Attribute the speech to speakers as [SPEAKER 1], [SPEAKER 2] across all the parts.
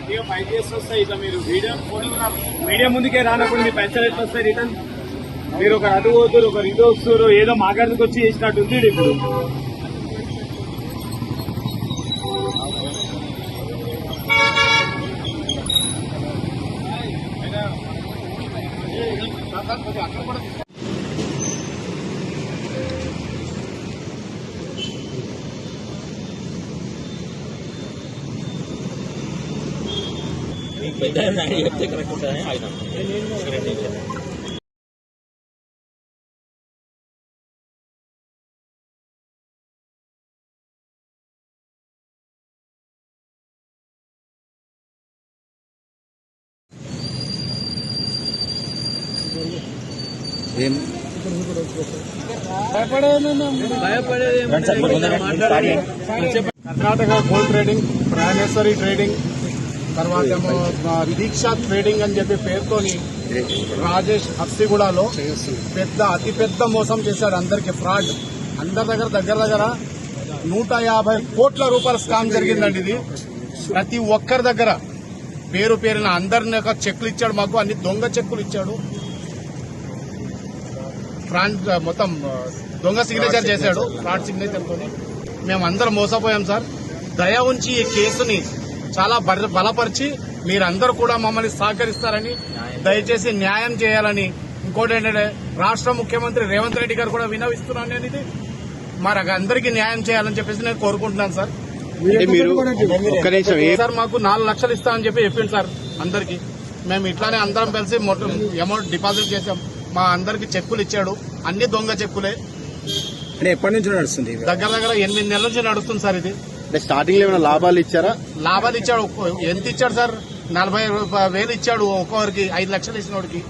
[SPEAKER 1] గట్టిగా ఫైవ్ చేసి వస్తాయి. ఇట్లా మీరు వీడియో మీడియా ముందుకే రానప్పుడు మీ పెన్షన్ ఎట్లా వస్తాయి రిటర్న్ మీరు ఒక అటు పోతురు ఒక ఇది వస్తారు ఏదో మాట్లాడుకు వచ్చి చేసినట్టు ఉంది ఇప్పుడు.
[SPEAKER 2] అక్కడ కూడా ఆయన చెప్తే కరెక్ట్ ఉంటాయని ఆయన ఒక రెండు నిమిషాలు.
[SPEAKER 3] Karnataka gold trading Praneshwari trading తర్వాత దీక్ష ట్రేడింగ్ అని చెప్పి పేరుతోని రాజేష్ హస్తిగూడలో పెద్ద అతి పెద్ద మోసం చేశాడు అందరికి ఫ్రాడ్. అందరి దగ్గర దగ్గర దగ్గర నూట యాభై కోట్ల రూపాయల స్కామ్ జరిగిందండి ఇది. ప్రతి ఒక్కరి దగ్గర పేరు పేరున అందరిని ఒక చెక్కులు ఇచ్చాడు మాకు అన్ని దొంగ చెక్కులు ఇచ్చాడు. ఫ్రాండ్ మొత్తం దొంగ సిగ్నేచర్ చేశాడు ఫ్రాడ్ సిగ్నేచర్ తోని. మేము అందరం మోసపోయాం సార్. దయ ఉంచి ఈ కేసుని చాలా బల- బలపరిచి మీరందరూ కూడా మమ్మల్ని సహకరిస్తారని దయచేసి న్యాయం చేయాలని. ఇంకోటి ఏంటంటే రాష్ట్ర ముఖ్యమంత్రి రేవంత్ రెడ్డి గారు కూడా వినవిస్తున్నాను నేను ఇది మరి అందరికీ న్యాయం చేయాలని చెప్పేసి నేను కోరుకుంటున్నాను సార్.
[SPEAKER 4] అంటే మీరు ఒక్క నిమిషం ఏ
[SPEAKER 3] సార్ మాకు నాలుగు లక్షలు ఇస్తామని చెప్పి చెప్పింది సార్ అందరికి. మేము ఇట్లానే అందరం కలిసి మొత్తం అమౌంట్ డిపాజిట్ చేసాం మా అందరికి చెక్కులు ఇచ్చాడు. అన్ని దొంగ చెక్కులే.
[SPEAKER 4] ఎప్పటి నుంచి నడుస్తుంది?
[SPEAKER 3] దగ్గర దగ్గర ఎనిమిది నెలల నుంచి నడుస్తుంది సార్ ఇది.
[SPEAKER 4] అంటే స్టార్టింగ్లో ఏమైనా లాభాలు ఇచ్చారా?
[SPEAKER 3] లాభాలు ఇచ్చాడు. ఒక్కో- ఎంత ఇచ్చాడు సార్? నలభై వేలు ఇచ్చాడు ఒక్కొక్కరికి. ఐదు లక్షలు ఇచ్చినోడికి.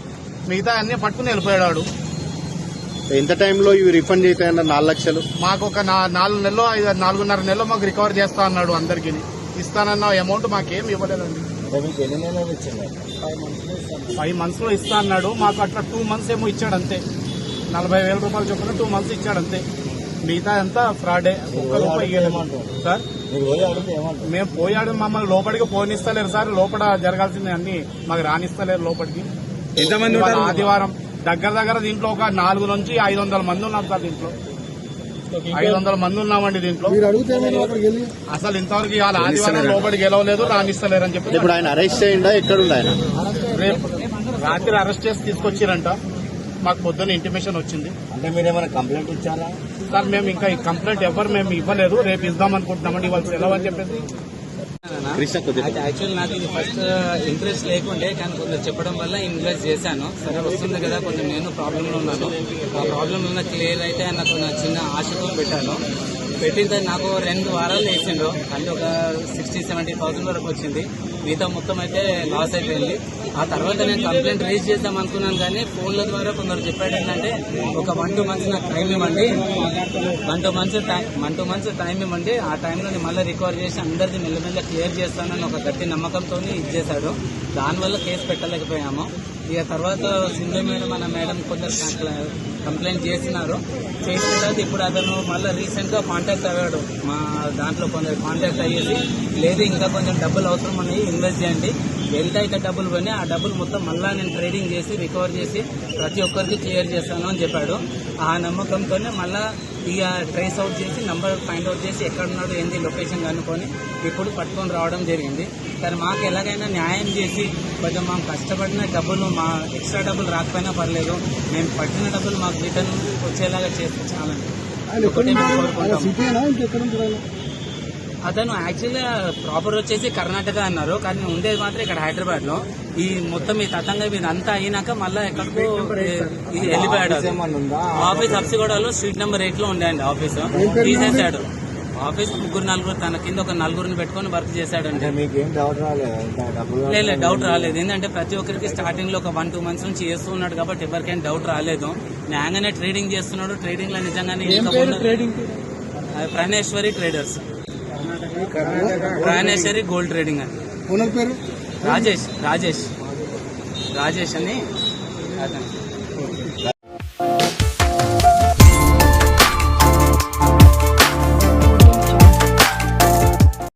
[SPEAKER 3] మిగతా అన్ని పట్టుకుని వెళ్ళిపోయాడు
[SPEAKER 4] ఎంత టైంలో ఇవి రిఫండ్ అవుతాయన్న నాలుగు లక్షలు?
[SPEAKER 3] మాకు ఒక నాలుగు నెలలో ఐదు నాలుగున్నర నెలలో మాకు రికవర్ చేస్తా అన్నాడు అందరికి. ఇస్తానన్న అమౌంట్ మాకేం ఇవ్వలేదండి. ఫైవ్ మంత్స్లో ఇస్తా అన్నాడు. మాకు అట్లా టూ మంత్స్ ఏమో ఇచ్చాడు అంతే. నలభై వేల రూపాయలు చొప్పున టూ మంత్స్ ఇచ్చాడు అంతే. మిగతా అంతా ఫ్రాడే ఒక్క రూపాయి ఇవ్వలేదు సార్? మేము పోయాడు మమ్మల్ని లోపలికి పోనిస్తలేరు సార్. లోపల జరగాల్సింది అన్ని మాకు రానిస్తలేరు లోపలికి.
[SPEAKER 4] ఎంతమంది?
[SPEAKER 3] ఆదివారం దగ్గర దగ్గర దీంట్లో ఒక నాలుగు నుంచి ఐదు వందల మంది ఉన్నాం సార్ దీంట్లో. ఐదు వందల మంది ఉన్నామండి దీంట్లో. అసలు ఇంతవరకు ఇవాళ ఆదివారం లోపలికి గెలవలేదు రానిస్తలేరు అని చెప్పి
[SPEAKER 4] ఇప్పుడు ఆయన అరెస్ట్ అయ్యిందా ఎక్కడుంది ఆయన?
[SPEAKER 3] రేపు రాత్రి అరెస్ట్ చేసి తీసుకొచ్చిరంట. మాకు పొద్దున్న ఇంటిమేషన్ వచ్చింది.
[SPEAKER 2] అంటే మీరేమైనా కంప్లైంట్ ఇచ్చారా?
[SPEAKER 3] సార్ మేము ఇంకా ఈ కంప్లైంట్ ఎవరు మేము ఇవ్వలేదు. రేపు ఇద్దాం అనుకుంటున్నామండి ఇవాళ సెలవు అని చెప్పేసి.
[SPEAKER 5] యాక్చువల్ నాకు ఇది ఫస్ట్ ఇంట్రెస్ట్ లేకుండే కానీ కొంచెం చెప్పడం వల్ల ఇన్వెస్ట్ చేశాను. సరే వస్తుంది కదా కొంచెం నేను ప్రాబ్లంలో ఉన్నాను. ఆ ప్రాబ్లం ఉన్న క్లియర్ అయితే నాకు నా చిన్న ఆశతో పెట్టాను. పెట్టిన నాకు రెండు వారాలు వేసిండ్రు. అంటే ఒక సిక్స్టీ సెవెంటీ థౌసండ్ వరకు వచ్చింది. మిగతా మొత్తం అయితే లాస్ అయిపోయింది. ఆ తర్వాత నేను కంప్లైంట్ రేజ్ చేద్దాం అనుకున్నాను కానీ ఫోన్ల ద్వారా కొందరు చెప్పాడు ఏంటంటే ఒక వన్ టూ మంత్స్ నాకు టైం ఇవ్వండి. One two months time one two months time ఇవ్వండి. ఆ టైంలో నేను మళ్ళీ రికవర్ చేసి అందరిది మెల్లమెల్ల క్లియర్ చేస్తానని ఒక గట్టి నమ్మకంతో ఇచ్చేశాడు దానివల్ల కేసు పెట్టలేకపోయాము. ఇక తర్వాత సింధు మేడం అన్న మేడం కొందరు కంప్లైంట్ చేసినారు. చేసిన తర్వాత ఇప్పుడు అతను మళ్ళీ రీసెంట్గా కాంటాక్ట్ అయ్యాడు. మా దాంట్లో కొందరు కాంటాక్ట్ అయ్యేసి లేదు ఇంకా కొంచెం డబ్బులు అవసరం ఉన్నాయి ఇన్వెస్ట్ చేయండి. ఎంత అయితే డబ్బులు పోయినా ఆ డబ్బులు మొత్తం మళ్ళీ నేను ట్రేడింగ్ చేసి రికవర్ చేసి ప్రతి ఒక్కరికి క్లియర్ చేస్తాను అని చెప్పాడు. ఆ నమ్మకంతోనే మళ్ళా ఇక ట్రేస్ అవుట్ చేసి నంబర్ ఫైండ్ అవుట్ చేసి ఎక్కడ ఉన్నాడు ఏంది లొకేషన్ కనుక్కొని ఇప్పుడు పట్టుకొని రావడం జరిగింది. కానీ మాకు ఎలాగైనా న్యాయం చేసి కొంచెం మాకు కష్టపడిన డబ్బులు మా ఎక్స్ట్రా డబ్బులు రాకపోయినా పర్లేదు. మేము పట్టిన డబ్బులు మాకు రిటర్న్ వచ్చేలాగా చేస్తే చాలండి. అతను యాక్చువల్గా ప్రాపర్ వచ్చేసి కర్ణాటక అన్నారు. కానీ ఉండేది మాత్రం ఇక్కడ హైదరాబాద్లో ఈ మొత్తం ఈ తతంగా మీద అంతా అయినాక మళ్ళీ ఎక్కడికో ఇది వెళ్ళిపోయాడు. ఆఫీస్ హబ్సిగూడలో స్ట్రీట్ నెంబర్ ఎయిట్లో ఉండేయండి ఆఫీస్ తీసేశాడు. ఆఫీస్ ముగ్గురు నలుగురు తన కింద ఒక నలుగురిని పెట్టుకొని వర్క్ చేశాడండి.
[SPEAKER 2] మీకేం డౌట్ రాలేదు? డబ్బులు
[SPEAKER 5] లేదు లేదు, డౌట్ రాలేదు. ఏంటంటే ప్రతి ఒక్కరికి స్టార్టింగ్లో ఒక వన్ టూ మంత్స్ నుంచి చేస్తూ ఉన్నాడు కాబట్టి ఎవరికైనా డౌట్ రాలేదు. న్యాయంగానే ట్రేడింగ్ చేస్తున్నాడు. ట్రేడింగ్లో నిజంగానే Praneshwari traders Praneshwari gold trading అని.
[SPEAKER 3] పేరు?
[SPEAKER 5] రాజేష్ రాజేష్. రాజేష్ అని అతను.